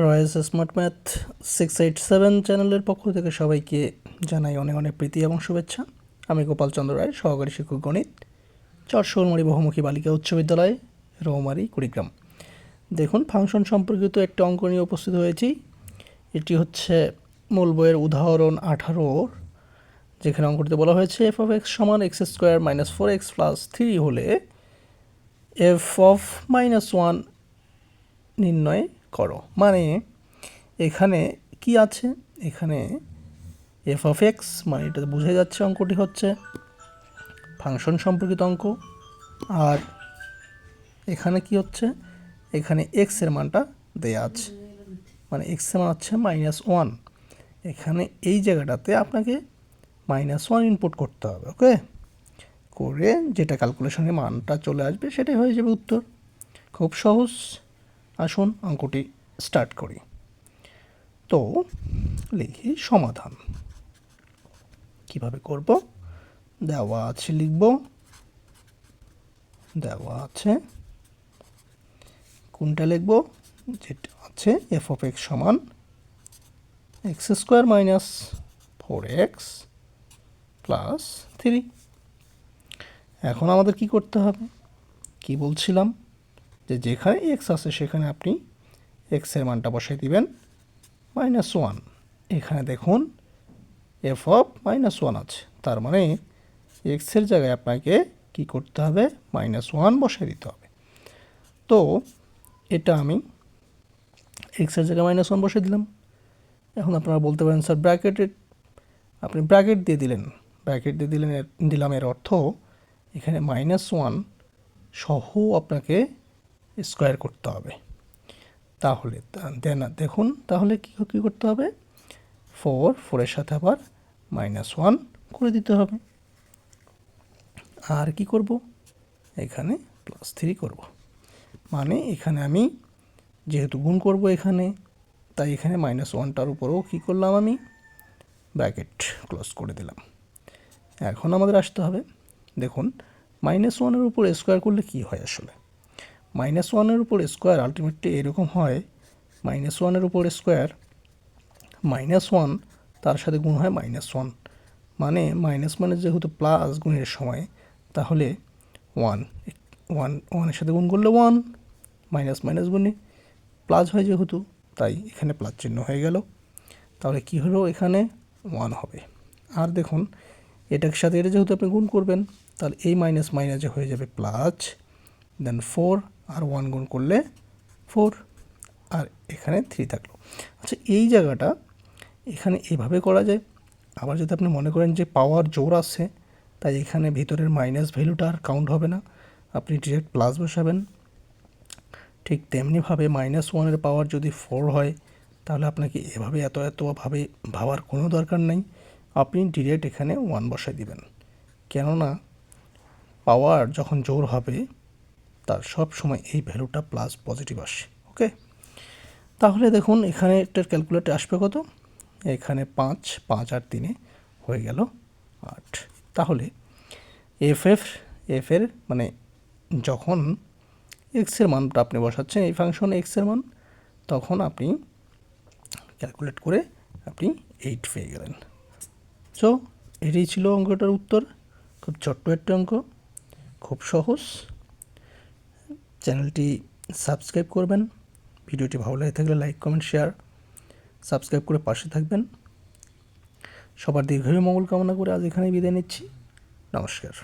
রয়েস smart math six eight seven চ্যানেলের পক্ষ থেকে সবাইকে জানাই অনেক অনেক প্রীতি এবং শুভেচ্ছা। আমি গোপাল চন্দ্র রায়, সহকারী শিক্ষক গণিত, চরশোলমারি বহুমুখী বালিকা উচ্চ বিদ্যালয়, রৌমারি, কুড়িগ্রাম। দেখুন, ফাংশন সম্পর্কিত একটি অঙ্ক নিয়ে উপস্থিত হয়েছি। এটি হচ্ছে মূল বইয়ের উদাহরণ আঠারোর, যেখানে অঙ্কটিতে বলা হয়েছে এফ অফ এক্স সমান X square minus four X plus three হলে এফ অফ মাইনাস ওয়ান নির্ণয় করো। মানে এখানে কি আছে? এখানে এফ অফ এক্স মানে এটা বুঝে যাচ্ছে অঙ্কটি হচ্ছে ফাংশন সম্পর্কিত অঙ্ক। আর এখানে কি হচ্ছে? এখানে এক্সের মানটা দেয়া আছে। মানে এক্সের মান হচ্ছে মাইনাস ওয়ান এখানে এই জায়গাটাতে আপনাকে মাইনাস ওয়ান ইনপুট করতে হবে ওকে করে যেটা ক্যালকুলেশনের মানটা চলে আসবে সেটাই হয়ে যাবে উত্তর। খুব সহজ। আসুন অঙ্কটি স্টার্ট করি। তো, লিখি সমাধান। কীভাবে করব? দেওয়া আছে লিখব। দেওয়া আছে। কোনটা লিখব? যেটা আছে এফ অফ এক্স সমান X square minus four X plus three এখন আমাদের কি করতে হবে? কি বলছিলাম? যে যেখানে এক্স আছে সেখানে আপনি এক্সের মানটা বসাই দিবেন মাইনাস ওয়ান এখানে দেখুন এফ অফ মাইনাস ওয়ান আছে। তার মানে এক্সের জায়গায় আপনাকে কি করতে হবে? মাইনাস ওয়ান বসাই দিতে হবে। তো এটা আমি এক্সের জায়গায় মাইনাস ওয়ান বসিয়ে দিলাম। এখন আপনারা বলতে পারেন স্যার ব্র্যাকেটের আপনি ব্র্যাকেট দিয়ে দিলেন। ব্র্যাকেট দিয়ে দিলেন, দিলাম এর অর্থ এখানে মাইনাস ওয়ান সহ আপনাকে স্কোয়ার করতে হবে। তাহলে দেন দেখুন, তাহলে কী কী করতে হবে? ফোর ফোরের সাথে আবার মাইনাস ওয়ান করে দিতে হবে। আর কি করব? এখানে প্লাস থ্রি করব। মানে এখানে আমি যেহেতু গুণ করব এখানে, তাই এখানে মাইনাস ওয়ানটার উপরেও কী করলাম আমি? ব্র্যাকেট ক্লোজ করে দিলাম। এখন আমাদের আসতে হবে। দেখুন মাইনাস ওয়ানের উপর স্কোয়ার করলে কী হয় আসলে? মাইনাস ওয়ানের উপর স্কোয়ার আলটিমেটলি এরকম হয়, মাইনাস ওয়ানের উপর স্কোয়ার মাইনাস ওয়ান তার সাথে গুণ হয় মাইনাস ওয়ান। মানে মাইনাস মানে যেহেতু প্লাস গুণের সময়, তাহলে ওয়ান ওয়ান, ওয়ানের সাথে গুণ করলে ওয়ান, মাইনাস মাইনাস গুণে প্লাস হয় যেহেতু, তাই এখানে প্লাস চিহ্ন হয়ে গেল। তাহলে কি হলো এখানে? ওয়ান হবে। আর দেখুন, এটার সাথে এটা যেহেতু আপনি গুণ করবেন, তাহলে এই মাইনাস মাইনাসে হয়ে যাবে প্লাস, দেন ফোর আর ওয়ান গুণ করলে ফোর আর এখানে থ্রি থাকল। আচ্ছা এই জায়গাটা এখানে এভাবে করা যায়। আবার যদি আপনি মনে করেন যে পাওয়ার জোর আছে, তাই এখানে ভিতরের মাইনাস ভ্যালুটা আর কাউন্ট হবে না। আপনি ডিরেক্ট প্লাস বসাবেন। ঠিক তেমনিভাবে মাইনাস ওয়ানের পাওয়ার যদি ফোর হয়, তাহলে আপনাকে এভাবে এত এতভাবে ভাবার কোনো দরকার নেই। আপনি ডিরেক্ট এখানে ওয়ান বসাই দিবেন। কেননা পাওয়ার যখন জোর হবে তার সব সময় এই ভ্যালুটা প্লাস পজিটিভ আসে ওকে তাহলে দেখুন, এখানে এটার ক্যালকুলেটর আসবে কত? এখানে পাঁচ পাঁচ আর তিনে হয়ে গেল আট। তাহলে এফ এফ এফ এর মানে যখন এক্সের মানটা আপনি বসাচ্ছেন এই ফাংশনে এক্সের মান, তখন আপনি ক্যালকুলেট করে আপনি এইট পেয়ে গেলেন। সো এটাই ছিল অঙ্কটার উত্তর। খুব ছোট্ট একটা অঙ্ক, খুব সহজ। চ্যানেলটি সাবস্ক্রাইব করবেন। ভিডিওটি ভালো লাগে থাকলে লাইক, কমেন্ট, শেয়ার, সাবস্ক্রাইব করে পাশে থাকবেন। সবার দীর্ঘায়ু মঙ্গল কামনা করে আজ এখানেই বিদায় নিচ্ছি। নমস্কার।